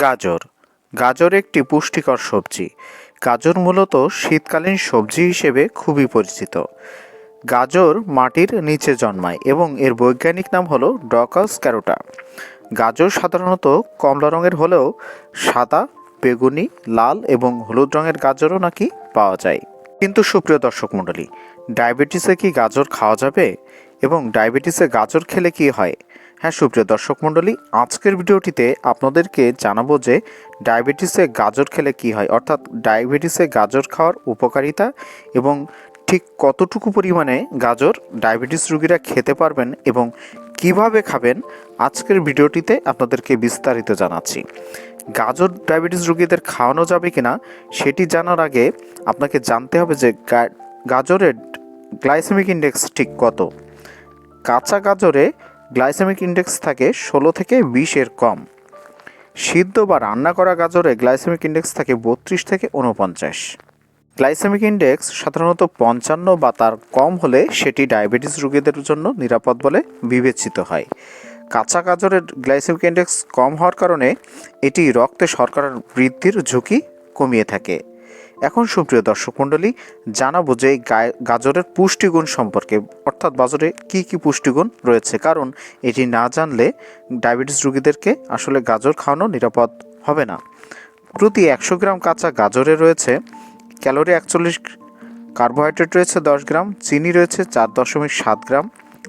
গাজর। গাজর একটি পুষ্টিকর সবজি। গাজর মূলত শীতকালীন সবজি হিসেবে খুবই পরিচিত। গাজর মাটির নিচে জন্মায় এবং এর বৈজ্ঞানিক নাম হলো ডকাস ক্যারোটা। গাজর সাধারণত কমলা রঙের হলেও সাদা, বেগুনি, লাল এবং হলুদ রঙের গাজরও নাকি পাওয়া যায়। কিন্তু সুপ্রিয় দর্শক মণ্ডলী, ডায়াবেটিসে কি গাজর খাওয়া যাবে? এবং ডায়াবেটিসে গাজর খেলে কি হয়? হ্যাঁ সুপ্রিয় দর্শক মণ্ডলী, আজকের ভিডিওটিতে আপনাদেরকে জানাব যে ডায়াবেটিসে গাজর খেলে কি হয়। অর্থাৎ ডায়াবেটিসে গাজর খাওয়ার উপকারিতা এবং ঠিক কতটুকু পরিমাণে গাজর ডায়াবেটিস রুগীরা খেতে পারবেন এবং কীভাবে খাবেন, আজকের ভিডিওটিতে আপনাদেরকে বিস্তারিত জানাচ্ছি। গাজর ডায়াবেটিস রুগীদের খাওয়ানো যাবে কিনা, সেটি জানার আগে আপনাকে জানতে হবে যে গাজরের গ্লাইসেমিক ইন্ডেক্স ঠিক কত। কাঁচা গাজরে গ্লাইসেমিক ইন্ডেক্স থাকে ষোলো থেকে বিশের কম। সিদ্ধ বা রান্না করা গাজরে গ্লাইসেমিক ইন্ডেক্স থাকে বত্রিশ থেকে উনপঞ্চাশ গ্লাইসেমিক ইন্ডেক্স সাধারণত পঞ্চান্ন বা তার কম হলে সেটি ডায়াবেটিস রোগীদের জন্য নিরাপদ বলে বিবেচিত হয়। কাঁচা গাজরের গ্লাইসেমিক ইন্ডেক্স কম হওয়ার কারণে এটি রক্তে শর্করার বৃদ্ধির ঝুঁকি কমিয়ে থাকে। এখন সুপ্রিয় দর্শক মণ্ডলী, জানাব যে গাজরের পুষ্টিগুণ সম্পর্কে, অর্থাৎ বাজারে কি কি পুষ্টিগুণ রয়েছে? কারণ এটি না জানলে ডায়াবেটিস রোগীদেরকে আসলে গাজর খাওয়ানো নিরাপদ হবে না। প্রতি একশো গ্রাম কাঁচা গাজরে রয়েছে ক্যালোরি একচল্লিশ, কার্বোহাইড্রেট রয়েছে দশ গ্রাম, চিনি রয়েছে চার দশমিক সাত গ্রাম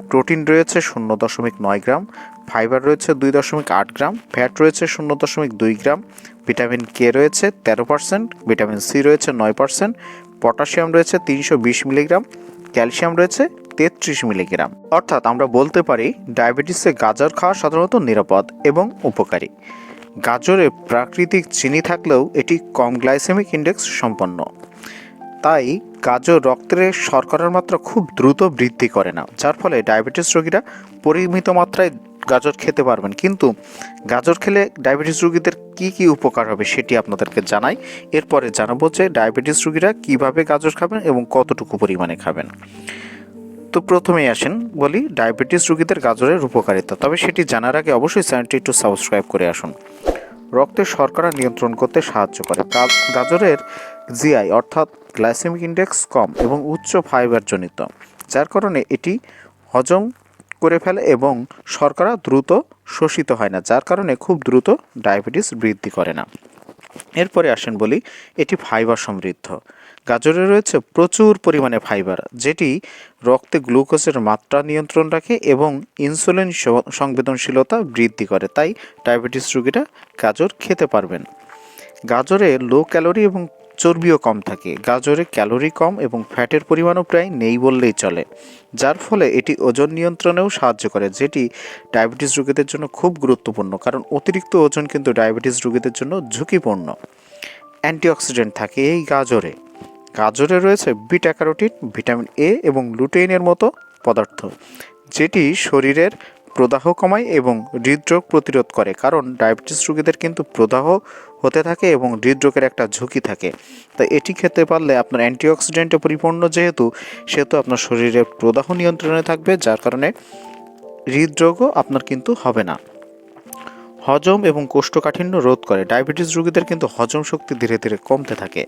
প্রোটিন রয়েছে শূন্য দশমিক নয় গ্রাম, ফাইবার রয়েছে দুই দশমিক আট গ্রাম, ফ্যাট রয়েছে শূন্য দশমিক দুই গ্রাম, ভিটামিন কে রয়েছে তেরো পার্সেন্ট, ভিটামিন সি রয়েছে নয় পার্সেন্ট, পটাশিয়াম রয়েছে তিনশো বিশ মিলিগ্রাম, ক্যালসিয়াম রয়েছে তেত্রিশ মিলিগ্রাম। অর্থাৎ আমরা বলতে পারি ডায়াবেটিসে গাজর খাওয়া সাধারণত নিরাপদ এবং উপকারী। গাজরে প্রাকৃতিক চিনি থাকলেও এটি কম গ্লাইসেমিক ইন্ডেক্স সম্পন্ন। তাই গাজর রক্তের শর্করার মাত্রা খুব দ্রুত বৃদ্ধি করে না, যার ফলে ডায়াবেটিস রোগীরা পরিমিত মাত্রায় গাজর খেতে পারবেন। কিন্তু গাজর খেলে ডায়াবেটিস রোগীদের কি কি উপকার হবে সেটি আপনাদেরকে জানাই। এরপরে জানাব যে ডায়াবেটিস রোগীরা কীভাবে গাজর খাবেন এবং কতটুকু পরিমাণে খাবেন। তো প্রথমেই আসেন, বলি ডায়াবেটিস রোগীদের গাজরের উপকারিতা। তবে সেটি জানার আগে অবশ্যই চ্যানেলটি একটু সাবস্ক্রাইব করে আসুন। রক্তের শর্করা নিয়ন্ত্রণ করতে সাহায্য করে। গাজরের জিআই অর্থাৎ গ্লাইসেমিক ইন্ডেক্স কম এবং উচ্চ ফাইবার জনিত, যার কারণে এটি হজম করে ফেলে এবং শর্করা দ্রুত শোষিত হয় না, যার কারণে খুব দ্রুত ডায়াবেটিস বৃদ্ধি করে না। এরপরে আসেন বলি, এটি ফাইবার সমৃদ্ধ। গাজরে রয়েছে প্রচুর পরিমাণে ফাইবার, যেটি রক্তে গ্লুকোজের মাত্রা নিয়ন্ত্রণ রাখে এবং ইনসুলিন সংবেদনশীলতা বৃদ্ধি করে, তাই ডায়াবেটিস রোগীরা গাজর খেতে পারবেন। গাজরে লো ক্যালোরি এবং চর্বিও কম থাকে। গাজরে ক্যালোরি কম এবং ফ্যাটের পরিমাণও প্রায় নেই বললেই চলে। যার ফলে এটি ওজন নিয়ন্ত্রণেও সাহায্য করে, যেটি ডায়াবেটিস রোগীদের জন্য খুব গুরুত্বপূর্ণ, কারণ অতিরিক্ত ওজন কিন্তু ডায়াবেটিস রোগীদের জন্য ঝুঁকিপূর্ণ। অ্যান্টিঅক্সিডেন্ট থাকে এই গাজরে। গাজরে রয়েছে বিটা ক্যারোটিন, ভিটামিন এ এবং লুটেইনের মতো পদার্থ, যেটি শরীরের প্রদাহ কমায় এবং হৃদরোগ প্রতিরোধ করে, কারণ ডায়াবেটিস রোগীদের কিন্তু প্রদাহ হতে থাকে এবং হৃদরোগের একটা ঝুঁকি থাকে। তাই এটি খেতে পারলে আপনার অ্যান্টিঅক্সিডেন্টে পরিপূর্ণ যেহেতু, সেহেতু আপনার শরীরের প্রদাহ নিয়ন্ত্রণে থাকবে, যার কারণে হৃদরোগও আপনার কিন্তু হবে না। হজম এবং কোষ্ঠকাঠিন্য রোধ করে, ডায়াবেটিস রোগীদের কিন্তু হজম শক্তি ধীরে ধীরে কমতে থাকে।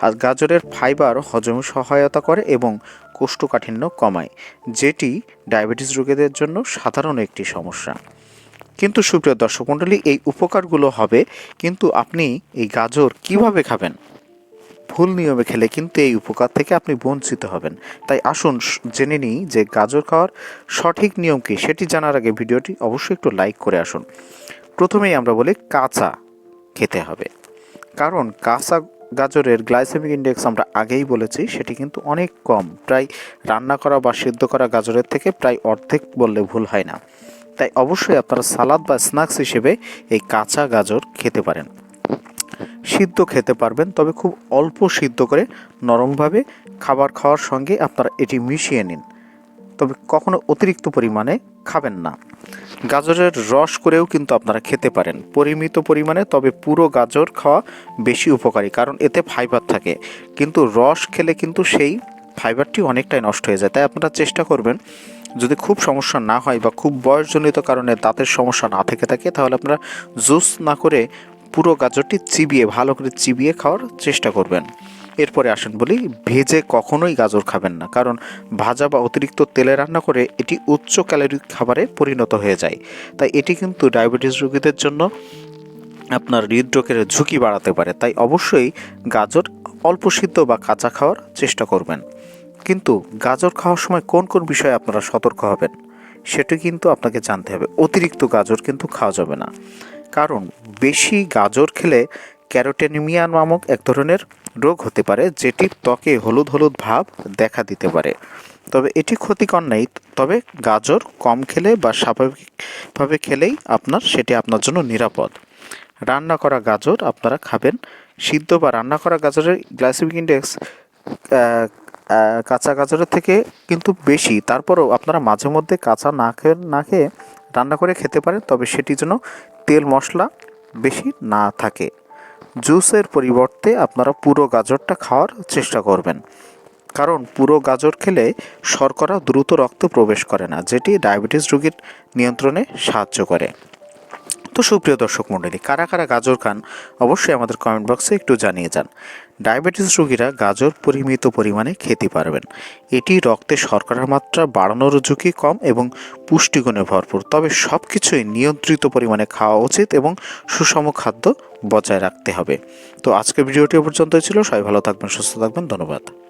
আর গাজরের ফাইবার হজমে সহায়তা করে এবং কোষ্ঠকাঠিন্য কমায়, যেটি ডায়াবেটিস রোগীদের জন্য সাধারণ একটি সমস্যা। কিন্তু সুপ্রিয় দর্শক মণ্ডলী, এই উপকারগুলো হবে, কিন্তু আপনি এই গাজর কীভাবে খাবেন? ভুল নিয়মে খেলে কিন্তু এই উপকার থেকে আপনি বঞ্চিত হবেন। তাই আসুন জেনে নিই যে গাজর খাওয়ার সঠিক নিয়ম কী, সেটি জানার আগে ভিডিওটি অবশ্যই একটু লাইক করে আসুন। প্রথমেই আমরা বলি কাঁচা খেতে হবে। কারণ কাঁচা গাজরের গ্লাইসেমিক ইন্ডেক্স আমরা আগেই বলেছি, সেটি কিন্তু অনেক কম। প্রায় রান্না করা বা সিদ্ধ করা গাজরের থেকে প্রায় অর্ধেক বললে ভুল হয় না। তাই অবশ্যই আপনারা সালাদ বা স্ন্যাক্স হিসেবে এই কাঁচা গাজর খেতে পারেন। সিদ্ধ খেতে পারবেন, তবে খুব অল্প সিদ্ধ করে নরমভাবে খাবার খাওয়ার সঙ্গে আপনারা এটি মিশিয়ে নিন। তবে কখনো অতিরিক্ত পরিমাণে খাবেন না। গাজরের রস করেও কিন্তু আপনারা খেতে পারেন। পরিমিত পরিমাণে, তবে পুরো গাজর খাওয়া বেশি উপকারী, কারণ এতে ফাইবার থাকে। কিন্তু রস খেলে কিন্তু সেই ফাইবারটি অনেকটাই নষ্ট হয়ে যায়। তাই আপনারা চেষ্টা করবেন, যদি খুব সমস্যা না হয় বা খুব বয়সজনিত কারণে দাঁতের সমস্যা না থেকে থাকে, তাহলে আপনারা জুস না করে পুরো গাজরটি চিবিয়ে, ভালো করে চিবিয়ে খাওয়ার চেষ্টা করবেন। এরপরে আসেন বলি, ভেজে কখনোই গাজর খাবেন না। কারণ ভাজা বা অতিরিক্ত তেলে রান্না করে এটি উচ্চ ক্যালোরি খাবারে পরিণত হয়ে যায়। তাই এটি কিন্তু ডায়াবেটিস রোগীদের জন্য আপনার হৃদরোগের ঝুঁকি বাড়াতে পারে। তাই অবশ্যই গাজর অল্প সিদ্ধ বা কাঁচা খাওয়ার চেষ্টা করবেন। কিন্তু গাজর খাওয়ার সময় কোন কোন বিষয়ে আপনারা সতর্ক হবেন, সেটি কিন্তু আপনাকে জানতে হবে। অতিরিক্ত গাজর কিন্তু খাওয়া যাবে না। কারণ বেশি গাজর খেলে ক্যারোটেনিমিয়া নামক এক ধরনের রোগ হতে পারে যেটি ত্বকে হলুদ হলুদ ভাব দেখা দিতে পারে। তবে এটি ক্ষতিকর নেই। তবে গাজর কম খেলে বা স্বাভাবিকভাবে খেলেই আপনার, সেটি আপনার জন্য নিরাপদ। রান্না করা গাজর আপনারা খাবেন। সিদ্ধ বা রান্না করা গাজরের গ্লাইসেমিক ইন্ডেক্স কাঁচা গাজরের থেকে কিন্তু বেশি। তারপরেও আপনারা মাঝে মধ্যে কাঁচা না খেয়ে না খেয়ে রান্না করে খেতে পারেন, তবে সেটি যেন তেল মশলা বেশি না থাকে। জুসের পরিবর্তে আপনারা পুরো গাজরটা খাওয়ার চেষ্টা করবেন। কারণ পুরো গাজর খেলে শর্করা দ্রুত রক্তে প্রবেশ করে না, যেটি ডায়াবেটিস রোগীর নিয়ন্ত্রণে সাহায্য করে। তো সুপ্রিয় দর্শক মণ্ডলী, কারা কারা গাজর খান অবশ্যই আমাদের কমেন্ট বক্সে একটু জানিয়ে যান। ডায়াবেটিস রোগীরা গাজর পরিমিত পরিমাণে খেতে পারবেন। এটি রক্তে শর্করার মাত্রা বাড়ানোর ঝুঁকি কম এবং পুষ্টিগুণে ভরপুর। তবে সব কিছুই নিয়ন্ত্রিত পরিমাণে খাওয়া উচিত এবং সুষম খাদ্য বজায় রাখতে হবে। তো আজকের ভিডিওটি পর্যন্তই ছিল। সবাই ভালো থাকবেন, সুস্থ থাকবেন। ধন্যবাদ।